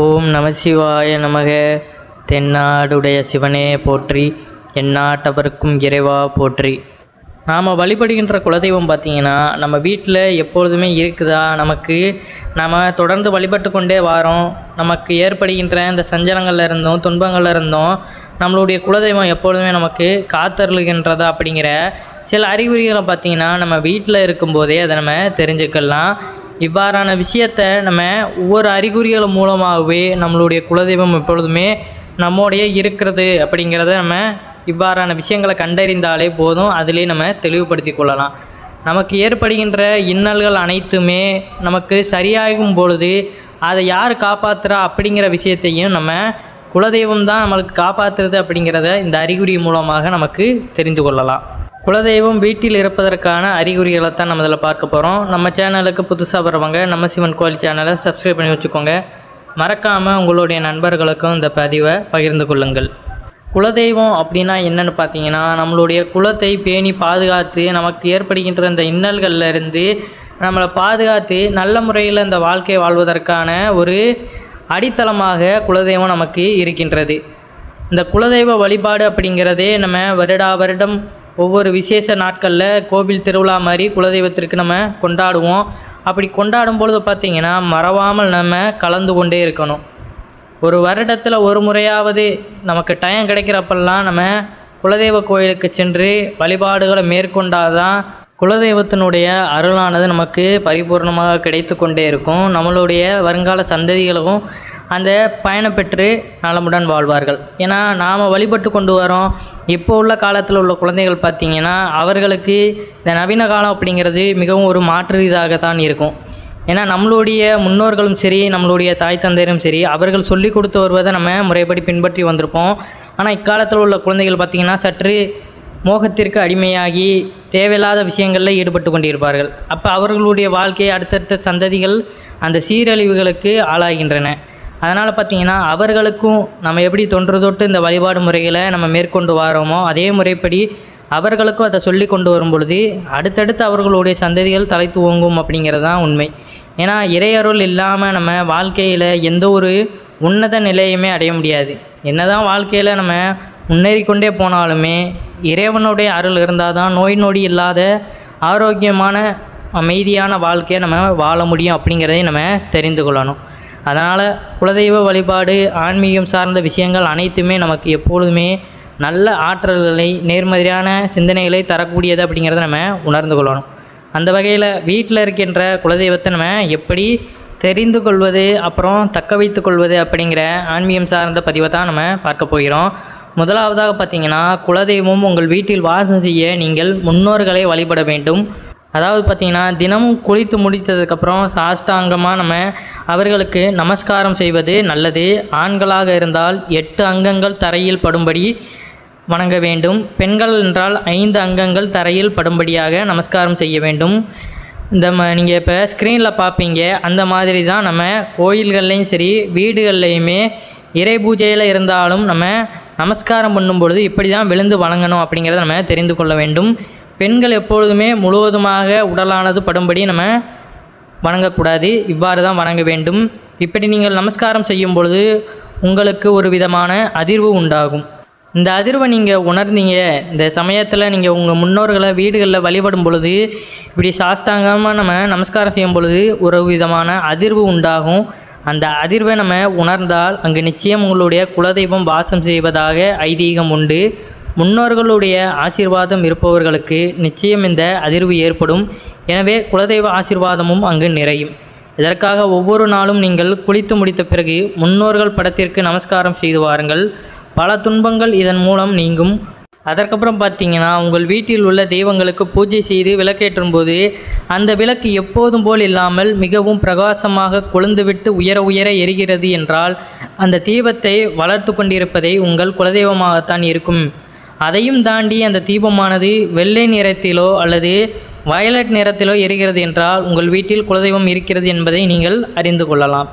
ஓம் நமசிவாய நமக. தென்னாடுடைய சிவனே போற்றி எந்நாட்டவருக்கும் இறைவா போற்றி. நாம் வழிபடுகின்ற குலதெய்வம் பார்த்தீங்கன்னா நம்ம வீட்டில் எப்பொழுதுமே இருக்குதா? நமக்கு நம்ம தொடர்ந்து வழிபட்டு கொண்டே வாரோம். நமக்கு ஏற்படுகின்ற இந்த சஞ்சலங்களில் இருந்தும் துன்பங்களில் இருந்தும் நம்மளுடைய குலதெய்வம் எப்பொழுதுமே நமக்கு காத்தருளுகின்றதா அப்படிங்கிற சில அறிகுறிகளை பார்த்தீங்கன்னா நம்ம வீட்டில் இருக்கும்போதே அதை நம்ம தெரிஞ்சுக்கலாம். இவ்வாறான விஷயத்தை நம்ம ஒவ்வொரு அறிகுறிகள் மூலமாகவே நம்மளுடைய குலதெய்வம் எப்பொழுதுமே நம்மோடைய இருக்கிறது அப்படிங்கிறத நம்ம இவ்வாறான விஷயங்களை கண்டறிந்தாலே போதும். அதிலே நம்ம தெளிவுபடுத்தி கொள்ளலாம். நமக்கு ஏற்படுகின்ற இன்னல்கள் அனைத்துமே நமக்கு சரியாகும் பொழுது அதை யார் காப்பாற்றுறா அப்படிங்கிற விஷயத்தையும் நம்ம குலதெய்வம் தான் நம்மளுக்கு காப்பாற்றுறது அப்படிங்கிறத இந்த அறிகுறி மூலமாக நமக்கு தெரிந்து கொள்ளலாம். குலதெய்வம் வீட்டில் இருப்பதற்கான அறிகுறிகளை தான் நம்ம இதில் பார்க்க போகிறோம் நம்ம சேனலுக்கு புதுசாக வரவங்க நம்ம சிவன் கோயில் சேனலை சப்ஸ்கிரைப் பண்ணி வச்சுக்கோங்க. மறக்காமல் உங்களுடைய நண்பர்களுக்கும் இந்த பதிவை பகிர்ந்து கொள்ளுங்கள். குலதெய்வம் அப்படின்னா என்னென்னு பார்த்தீங்கன்னா நம்மளுடைய குலத்தை பேணி பாதுகாத்து நமக்கு ஏற்படுகின்ற இந்த இன்னல்கள்லேருந்து நம்மளை பாதுகாத்து நல்ல முறையில் இந்த வாழ்க்கை வாழ்வதற்கான ஒரு அடித்தளமாக குலதெய்வம் நமக்கு இருக்கின்றது. இந்த குலதெய்வ வழிபாடு அப்படிங்கிறதே நம்ம வருடா வருடம் ஒவ்வொரு விசேஷ நாட்களில் கோவில் திருவிழா மாதிரி குலதெய்வத்திற்கு நம்ம கொண்டாடுவோம். அப்படி கொண்டாடும் பொழுது பார்த்திங்கன்னா மறவாமல் நம்ம கலந்து கொண்டே இருக்கணும். ஒரு வருடத்தில் ஒரு முறையாவது நமக்கு டைம் கிடைக்கிறப்பெல்லாம் நம்ம குலதெய்வ கோயிலுக்கு சென்று வழிபாடுகளை மேற்கொண்டாதான் குலதெய்வத்தினுடைய அருளானது நமக்கு பரிபூர்ணமாக கிடைத்து கொண்டே இருக்கும். நம்மளுடைய வருங்கால சந்ததிகளும் அந்த பயணம் பெற்று நலமுடன் வாழ்வார்கள். ஏன்னா நாம் வழிபட்டு கொண்டு வரோம். இப்போ உள்ள காலத்தில் உள்ள குழந்தைகள் பார்த்திங்கன்னா அவர்களுக்கு இந்த நவீன காலம் அப்படிங்கிறது மிகவும் ஒரு மாற்று இதாகத்தான் இருக்கும். ஏன்னா நம்மளுடைய முன்னோர்களும் சரி நம்மளுடைய தாய் தந்தையரும் சரி அவர்கள் சொல்லி கொடுத்து வருவதை நம்ம முறைப்படி பின்பற்றி வந்திருப்போம். ஆனால் இக்காலத்தில் உள்ள குழந்தைகள் பார்த்திங்கன்னா சற்று மோகத்திற்கு அடிமையாகி தேவையில்லாத விஷயங்களில் ஈடுபட்டு கொண்டிருப்பார்கள். அப்போ அவர்களுடைய வாழ்க்கையை அடுத்தடுத்த சந்ததிகள் அந்த சீரழிவுகளுக்கு ஆளாகின்றன. அதனால் பார்த்திங்கன்னா அவர்களுக்கும் நம்ம எப்படி தொன்று தொட்டு இந்த வழிபாடு முறைகளை நம்ம மேற்கொண்டு வரோமோ அதே முறைப்படி அவர்களுக்கும் அதை சொல்லி கொண்டு வரும் பொழுது அடுத்தடுத்து அவர்களுடைய சந்ததிகள் தலை துவங்கும் அப்படிங்கிறது தான் உண்மை. ஏன்னா இறையருள் இல்லாமல் நம்ம வாழ்க்கையில் எந்த ஒரு உன்னத நிலையுமே அடைய முடியாது. என்னதான் வாழ்க்கையில் நம்ம முன்னேறி கொண்டே போனாலுமே இறைவனுடைய அருள் இருந்தால் தான் நோய் நொடி இல்லாத ஆரோக்கியமான அமைதியான வாழ்க்கையை நம்ம வாழ முடியும் அப்படிங்கிறதையும் நம்ம தெரிந்து கொள்ளணும். அதனால் குலதெய்வ வழிபாடு ஆன்மீகம் சார்ந்த விஷயங்கள் அனைத்துமே நமக்கு எப்பொழுதுமே நல்ல ஆற்றல்களை நேர்மறையான சிந்தனைகளை தரக்கூடியது அப்படிங்கிறத நம்ம உணர்ந்து கொள்ளணும். அந்த வகையில் வீட்டில் இருக்கின்ற குலதெய்வத்தை நம்ம எப்படி தெரிந்து கொள்வது அப்புறம் தக்க வைத்து கொள்வது அப்படிங்கிற ஆன்மீகம் சார்ந்த பதிவை தான் நம்ம பார்க்க போகிறோம். முதலாவதாக பார்த்தீங்கன்னா குலதெய்வம் உங்கள் வீட்டில் வாசம் செய்ய நீங்கள் முன்னோர்களை வழிபட வேண்டும். அதாவது பார்த்திங்கன்னா தினமும் குளித்து முடித்ததுக்கப்புறம் சாஷ்டாங்கமாக நம்ம அவர்களுக்கு நமஸ்காரம் செய்வது நல்லது. ஆண்களாக இருந்தால் எட்டு அங்கங்கள் தரையில் படும்படி வணங்க வேண்டும். பெண்கள் என்றால் ஐந்து அங்கங்கள் தரையில் படும்படியாக நமஸ்காரம் செய்ய வேண்டும். இந்த ம நீங்கள் இப்போ ஸ்க்ரீனில் பார்ப்பீங்க அந்த மாதிரி தான் நம்ம கோயில்கள்லேயும் சரி வீடுகள்லையுமே இறை பூஜையில் இருந்தாலும் நம்ம நமஸ்காரம் பண்ணும் பொழுது இப்படி தான் விழுந்து வணங்கணும் அப்படிங்கிறத நம்ம தெரிந்து கொள்ள வேண்டும். பெண்கள் எப்பொழுதுமே முழுவதுமாக உடலானது படும்படி நம்ம வணங்கக்கூடாது. இவ்வாறு தான் வணங்க வேண்டும். இப்படி நீங்கள் நமஸ்காரம் செய்யும் பொழுது உங்களுக்கு ஒரு விதமான அதிர்வு உண்டாகும். இந்த அதிர்வை நீங்கள் உணர்ந்தீங்க. இந்த சமயத்தில் நீங்கள் உங்கள் முன்னோர்களை வீடுகளில் வழிபடும் பொழுது இப்படி சாஷ்டாங்கமாக நம்ம நமஸ்காரம் செய்யும் பொழுது ஒரு விதமான அதிர்வு உண்டாகும். அந்த அதிர்வை நம்ம உணர்ந்தால் அங்கு நிச்சயம் உங்களுடைய குலதெய்வம் வாசம் செய்வதாக ஐதீகம் உண்டு. முன்னோர்களுடைய ஆசீர்வாதம் இருப்பவர்களுக்கு நிச்சயம் இந்த அதிர்வு ஏற்படும். எனவே குலதெய்வ ஆசீர்வாதமும் அங்கு நிறையும். இதற்காக ஒவ்வொரு நாளும் நீங்கள் குளித்து முடித்த பிறகு முன்னோர்கள் படத்திற்கு நமஸ்காரம் செய்து வாருங்கள். பல துன்பங்கள் இதன் மூலம் நீங்கும். அதற்கப்புறம் பார்த்தீங்கன்னா உங்கள் வீட்டில் உள்ள தெய்வங்களுக்கு பூஜை செய்து விளக்கேற்றும் போது அந்த விளக்கு எப்போதும் போல் இல்லாமல் மிகவும் பிரகாசமாக கொழுந்துவிட்டு உயர உயர எரிகிறது என்றால் அந்த தீபத்தை வளர்த்து கொண்டிருப்பதை உங்கள் குலதெய்வமாகத்தான் இருக்கும். அதையும் தாண்டி அந்த தீபமானது வெள்ளை நிறத்திலோ அல்லது வயலட் நிறத்திலோ எரிகிறது என்றால் உங்கள் வீட்டில் குலதெய்வம் இருக்கிறது என்பதை நீங்கள் அறிந்து கொள்ளலாம்.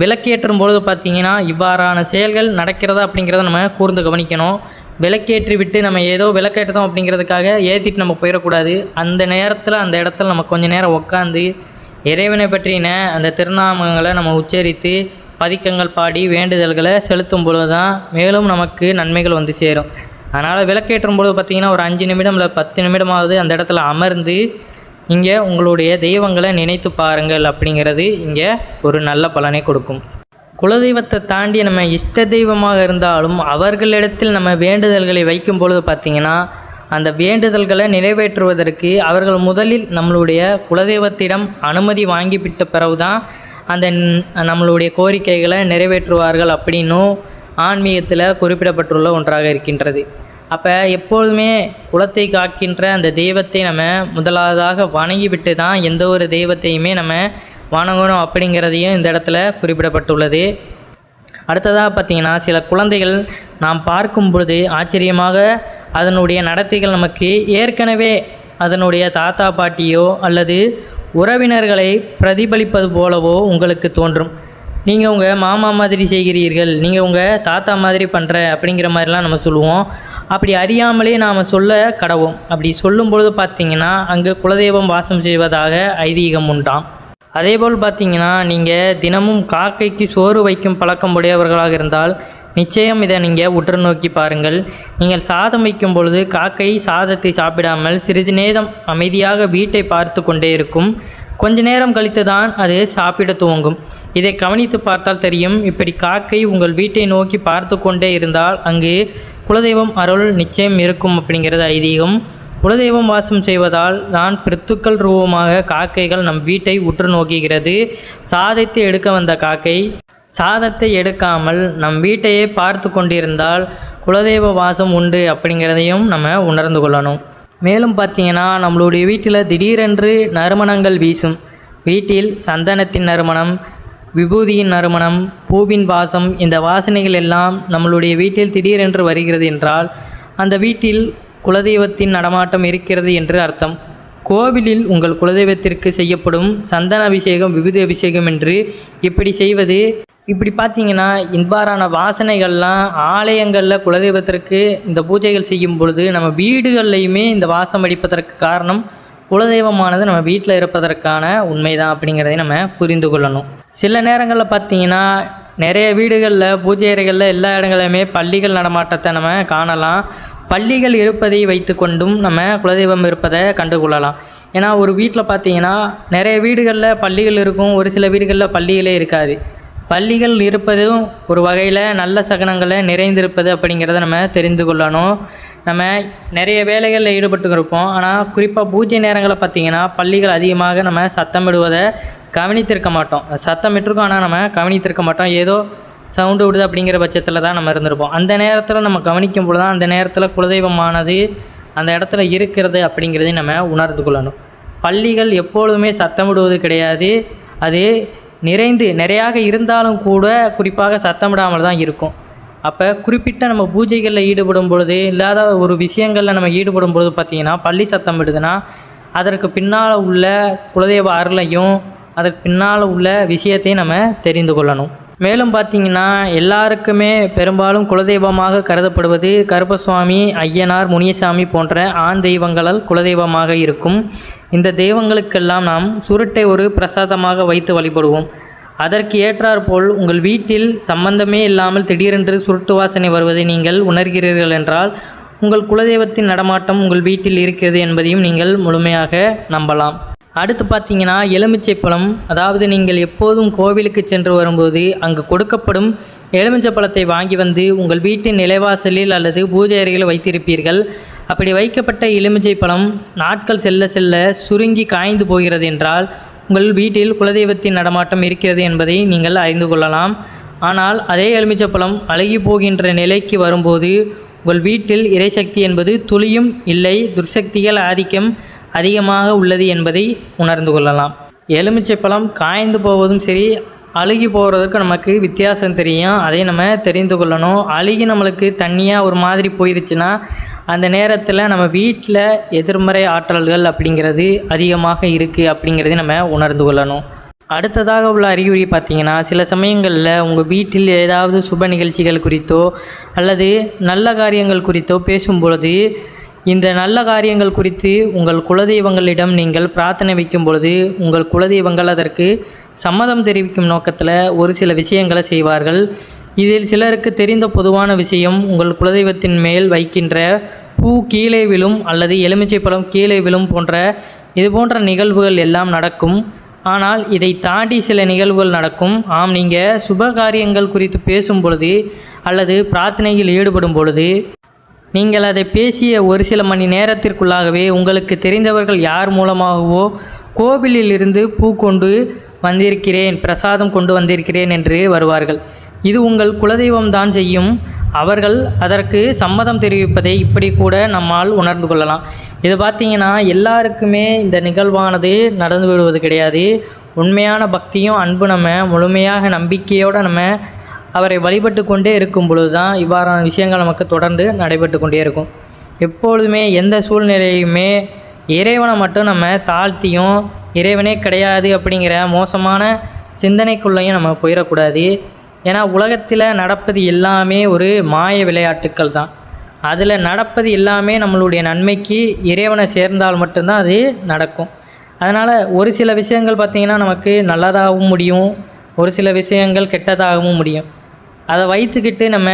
விளக்கேற்றும் பொழுது பார்த்தீங்கன்னா இவ்வாறான செயல்கள் நடக்கிறதா அப்படிங்கிறத நம்ம கூர்ந்து கவனிக்கணும். விளக்கேற்றி விட்டு நம்ம ஏதோ விளக்கேற்றோம் அப்படிங்கிறதுக்காக ஏற்றிட்டு நம்ம போயிடக்கூடாது. அந்த நேரத்தில் அந்த இடத்துல நம்ம கொஞ்சம் நேரம் உட்காந்து இறைவனை பற்றின அந்த திருநாமங்களை நம்ம உச்சரித்து பதிக்கங்கள் பாடி வேண்டுதல்களை செலுத்தும் பொழுது தான் மேலும் நமக்கு நன்மைகள் வந்து சேரும். அதனால் விளக்கேற்றும் பொழுது பார்த்தீங்கன்னா ஒரு அஞ்சு நிமிடம் இல்லை பத்து நிமிடமாவது அந்த இடத்துல அமர்ந்து இங்கே உங்களுடைய தெய்வங்களை நினைத்து பாருங்கள் அப்படிங்கிறது இங்கே ஒரு நல்ல பலனை கொடுக்கும். குலதெய்வத்தை தாண்டி நம்ம இஷ்ட தெய்வமாக இருந்தாலும் அவர்களிடத்தில் நம்ம வேண்டுதல்களை வைக்கும் பொழுது பார்த்திங்கன்னா அந்த வேண்டுதல்களை நிறைவேற்றுவதற்கு அவர்கள் முதலில் நம்மளுடைய குலதெய்வத்திடம் அனுமதி வாங்கிவிட்ட பிறகுதான் அந்த நம்மளுடைய கோரிக்கைகளை நிறைவேற்றுவார்கள் அப்படின்னும் ஆன்மீகத்தில் குறிப்பிடப்பட்டுள்ள ஒன்றாக இருக்கின்றது. அப்போ எப்பொழுதுமே குலத்தை காக்கின்ற அந்த தெய்வத்தை நம்ம முதலாவதாக வணங்கிவிட்டு தான் எந்த ஒரு தெய்வத்தையுமே நம்ம வணங்கணும் அப்படிங்கிறதையும் இந்த இடத்துல குறிப்பிடப்பட்டுள்ளது. அடுத்ததாக பார்த்திங்கன்னா சில குழந்தைகள் நாம் பார்க்கும் பொழுது ஆச்சரியமாக அதனுடைய நடத்தைகள் நமக்கு ஏற்கனவே அதனுடைய தாத்தா பாட்டியோ அல்லது உறவினர்களை பிரதிபலிப்பது போலவோ உங்களுக்கு தோன்றும். நீங்கள் உங்கள் மாமா மாதிரி செய்கிறீர்கள் நீங்கள் உங்கள் தாத்தா மாதிரி பண்ணுற அப்படிங்கிற மாதிரிலாம் நம்ம சொல்லுவோம். அப்படி அறியாமலே நாம் சொல்ல கடவோம். அப்படி சொல்லும் பொழுது பார்த்தீங்கன்னா அங்கே குலதெய்வம் வாசம் செய்வதாக ஐதீகம் உண்டாம். அதேபோல் பார்த்தீங்கன்னா நீங்கள் தினமும் காக்கைக்கு சோறு வைக்கும் பழக்கம் உடையவர்களாக இருந்தால் நிச்சயம் இதை நீங்கள் உற்று நோக்கி பாருங்கள். நீங்கள் சாதம் வைக்கும் பொழுது காக்கை சாதத்தை சாப்பிடாமல் சிறிது நேரம் அமைதியாக வீட்டை பார்த்து கொண்டே இருக்கும். கொஞ்ச நேரம் கழித்து தான் அது சாப்பிட துவங்கும். இதை கவனித்து பார்த்தால் தெரியும் இப்படி காக்கை உங்கள் வீட்டை நோக்கி பார்த்து கொண்டே இருந்தால் அங்கு குலதெய்வம் அருள் நிச்சயம் இருக்கும் அப்படிங்கிறது ஐதீகம். குலதெய்வம் வாசம் செய்வதால் தான் பிரித்துக்கள் ரூபமாக காக்கைகள் நம் வீட்டை உற்று நோக்குகிறது. சாதத்தை எடுக்க வந்த காக்கை சாதத்தை எடுக்காமல் நம் வீட்டையே பார்த்து கொண்டிருந்தால் குலதெய்வ வாசம் உண்டு அப்படிங்கிறதையும் நம்ம உணர்ந்து கொள்ளணும். மேலும் பார்த்தீங்கன்னா நம்மளுடைய வீட்டில் திடீரென்று நறுமணங்கள் வீசும். வீட்டில் சந்தனத்தின் நறுமணம் விபூதியின் நறுமணம் பூவின் வாசம் இந்த வாசனைகள் எல்லாம் நம்மளுடைய வீட்டில் திடீரென்று வருகிறது என்றால் அந்த வீட்டில் குலதெய்வத்தின் நடமாட்டம் இருக்கிறது என்று அர்த்தம். கோவிலில் உங்கள் குலதெய்வத்திற்கு செய்யப்படும் சந்தன அபிஷேகம் விபூதி அபிஷேகம் என்று இப்படி செய்வது இப்படி பார்த்தீங்கன்னா இவ்வாறான வாசனைகள்லாம் ஆலயங்களில் குலதெய்வத்திற்கு இந்த பூஜைகள் செய்யும் பொழுது நம்ம வீடுகள்லையுமே இந்த வாசம் அடிப்பதற்கு காரணம் குலதெய்வமானது நம்ம வீட்டில் இருப்பதற்கான உண்மைதான் அப்படிங்கிறதை நம்ம புரிந்து கொள்ளணும். சில நேரங்களில் பார்த்தீங்கன்னா நிறைய வீடுகளில் பூஜை அறைகளில் எல்லா இடங்களிலுமே பள்ளிகள் நடமாட்டத்தை நம்ம காணலாம். பள்ளிகள் இருப்பதை வைத்து கொண்டும் நம்ம குலதெய்வம் இருப்பதை கண்டுகொள்ளலாம். ஏன்னா ஒரு வீட்டில் பார்த்தீங்கன்னா நிறைய வீடுகளில் பள்ளிகள் இருக்கும் ஒரு சில வீடுகளில் பள்ளிகளே இருக்காது. பள்ளிகள் இருப்பதும் ஒரு வகையில் நல்ல சகனங்களை நிறைந்திருப்பது அப்படிங்கிறத நம்ம தெரிந்து கொள்ளணும். நம்ம நிறைய வேலைகளில் ஈடுபட்டு இருப்போம் ஆனால் குறிப்பாக பூஜை நேரங்களில் பார்த்தீங்கன்னா பள்ளிகள் அதிகமாக நம்ம சத்தமிடுவதை கவனித்திருக்க மாட்டோம். சத்தமிட்டிருக்கோம் ஆனால் நம்ம கவனித்திருக்க மாட்டோம். ஏதோ சவுண்டு விடுது அப்படிங்கிற பட்சத்தில் தான் நம்ம இருந்திருப்போம். அந்த நேரத்தில் நம்ம கவனிக்கும் பொழுது தான் அந்த நேரத்தில் குலதெய்வமானது அந்த இடத்துல இருக்கிறது அப்படிங்கிறதையும் நம்ம உணர்ந்து கொள்ளணும். பள்ளிகள் எப்பொழுதுமே சத்தமிடுவது கிடையாது. அது நிறைந்து நிறையாக இருந்தாலும் கூட குறிப்பாக சத்தமிடாமல் தான் இருக்கும். அப்போ குறிப்பிட்ட நம்ம பூஜைகளில் ஈடுபடும் பொழுது இல்லாத ஒரு விஷயங்களில் நம்ம ஈடுபடும் பொழுது பார்த்திங்கன்னா பள்ளி சத்தம் விடுதுன்னா அதற்கு பின்னால் உள்ள குலதெய்வ அருளையும் அதற்கு பின்னால் உள்ள விஷயத்தையும் நம்ம தெரிந்து கொள்ளணும். மேலும் பார்த்திங்கன்னா எல்லாருக்குமே பெரும்பாலும் குலதெய்வமாக கருதப்படுவது கருப்பசுவாமி ஐயனார் முனியசாமி போன்ற ஆண் தெய்வங்களால் குலதெய்வமாக இருக்கும். இந்த தெய்வங்களுக்கெல்லாம் நாம் சுருட்டை ஒரு பிரசாதமாக வைத்து வழிபடுவோம். அதற்கு ஏற்றாற்போல் உங்கள் வீட்டில் சம்பந்தமே இல்லாமல் திடீரென்று சுருட்டு வாசனை வருவதை நீங்கள் உணர்கிறீர்கள் என்றால் உங்கள் குலதெய்வத்தின் நடமாட்டம் உங்கள் வீட்டில் இருக்கிறது என்பதையும் நீங்கள் முழுமையாக நம்பலாம். அடுத்து பார்த்தீங்கன்னா எலுமிச்சை பழம் அதாவது நீங்கள் எப்போதும் கோவிலுக்கு சென்று வரும்போது அங்கு கொடுக்கப்படும் எலுமிச்சை பழத்தை வாங்கி வந்து உங்கள் வீட்டின் நிலைவாசலில் அல்லது பூஜை அறையில் வைத்திருப்பீர்கள். அப்படி வைக்கப்பட்ட எலுமிச்சை பழம் நாட்கள் செல்ல செல்ல சுருங்கி காய்ந்து போகிறது என்றால் உங்கள் வீட்டில் குலதெய்வத்தின் நடமாட்டம் இருக்கிறது என்பதை நீங்கள் அறிந்து கொள்ளலாம். ஆனால் அதே எலுமிச்சைப்பழம் அழகி போகின்ற நிலைக்கு வரும்போது உங்கள் வீட்டில் இறைசக்தி என்பது துளியும் இல்லை துர்சக்திகள் ஆதிக்கம். அதிகமாக உள்ளது என்பதை உணர்ந்து கொள்ளலாம். எலுமிச்சைப்பழம் காய்ந்து போவதும் சரி அழுகி போகிறதுக்கு நமக்கு வித்தியாசம் தெரியும். அதை நம்ம தெரிந்து கொள்ளணும். அழுகி நம்மளுக்கு தண்ணியாக ஒரு மாதிரி போயிருச்சுன்னா அந்த நேரத்தில் நம்ம வீட்டில் எதிர்மறை ஆற்றல்கள் அப்படிங்கிறது அதிகமாக இருக்குது அப்படிங்கிறதை நம்ம உணர்ந்து கொள்ளணும். அடுத்ததாக உள்ள அறிகுறி பார்த்திங்கன்னா சில சமயங்களில் உங்கள் வீட்டில் ஏதாவது சுப நிகழ்ச்சிகள் குறித்தோ அல்லது நல்ல காரியங்கள் குறித்தோ பேசும்பொழுது இந்த நல்ல காரியங்கள் குறித்து உங்கள் குலதெய்வங்களிடம் நீங்கள் பிரார்த்தனை வைக்கும் பொழுது உங்கள் குலதெய்வங்கள் அதற்கு சம்மதம் தெரிவிக்கும் நோக்கத்தில் ஒரு சில விஷயங்களை செய்வார்கள். இதில் சிலருக்கு தெரிந்த பொதுவான விஷயம் உங்கள் குலதெய்வத்தின் மேல் வைக்கின்ற பூ கீழே விழும் அல்லது எலுமிச்சை பழம் கீழே விழும் போன்ற இது போன்ற நிகழ்வுகள் எல்லாம் நடக்கும். ஆனால் இதை தாண்டி சில நிகழ்வுகள் நடக்கும். ஆம் நீங்கள் சுப காரியங்கள் குறித்து பேசும் பொழுது அல்லது பிரார்த்தனையில் ஈடுபடும் பொழுது நீங்கள் அதை பேசிய ஒரு சில மணி நேரத்திற்குள்ளாகவே உங்களுக்கு தெரிந்தவர்கள் யார் மூலமாகவோ கோவிலில் இருந்து பூ கொண்டு வந்திருக்கிறேன் பிரசாதம் கொண்டு வந்திருக்கிறேன் என்று வருவார்கள். இது உங்கள் குலதெய்வம் தான் செய்யும். அவர்கள் அதற்கு சம்மதம் தெரிவிப்பதை இப்படி கூட நம்மால் உணர்ந்து கொள்ளலாம். இது பார்த்தீங்கன்னா எல்லாருக்குமே இந்த நிகழ்வானது நடந்து விடுவது கிடையாது. உண்மையான பக்தியும் அன்பு நம்ம முழுமையாக நம்பிக்கையோடு நம்ம அவரை வழிபட்டு கொண்டே இருக்கும் பொழுது தான் இவ்வாறான விஷயங்கள் நமக்கு தொடர்ந்து நடைபெற்று கொண்டே இருக்கும். எப்பொழுதுமே எந்த சூழ்நிலையுமே இறைவனை மட்டும் நம்ம தாழ்த்தியும் இறைவனே கிடையாது அப்படிங்கிற மோசமான சிந்தனைக்குள்ளேயும் நம்ம போயிடக்கூடாது. ஏன்னா உலகத்தில் நடப்பது எல்லாமே ஒரு மாய விளையாட்டுக்கள் தான். அதில் நடப்பது எல்லாமே நம்மளுடைய நன்மைக்கு இறைவனை சேர்ந்தால் மட்டும்தான் அது நடக்கும். அதனால் ஒரு சில விஷயங்கள் பார்த்திங்கன்னா நமக்கு நல்லதாகவும் முடியும். ஒரு சில விஷயங்கள் கெட்டதாகவும் முடியும். அதை வைத்துக்கிட்டு நம்ம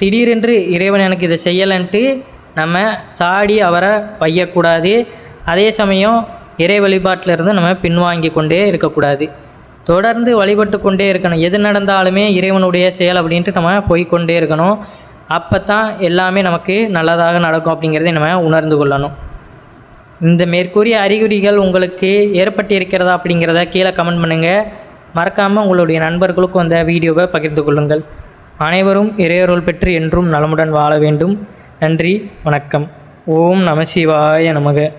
திடீரென்று இறைவன் எனக்கு இதை செய்யலைன்ட்டு நம்ம சாடி அவரை வையக்கூடாது. அதே சமயம் இறை வழிபாட்டிலிருந்து நம்ம பின்வாங்கி கொண்டே இருக்கக்கூடாது. தொடர்ந்து வழிபட்டு கொண்டே இருக்கணும். எது நடந்தாலுமே இறைவனுடைய செயல் அப்படின்ட்டு நம்ம போய்க்கொண்டே இருக்கணும். அப்போ தான் எல்லாமே நமக்கு நல்லதாக நடக்கும் அப்படிங்கிறதை நம்ம உணர்ந்து கொள்ளணும். இந்த மேற்கூறிய அறிகுறிகள் உங்களுக்கு ஏற்பட்டிருக்கிறதா அப்படிங்கிறத கீழே கமெண்ட் பண்ணுங்கள் மறக்காமல் உங்களுடைய நண்பர்களுக்கும் அந்த வீடியோவை பகிர்ந்து கொள்ளுங்கள். அனைவரும் இறையருள் பெற்று என்றும் நலமுடன் வாழ வேண்டும். நன்றி வணக்கம். ஓம் நம சிவாய நமக.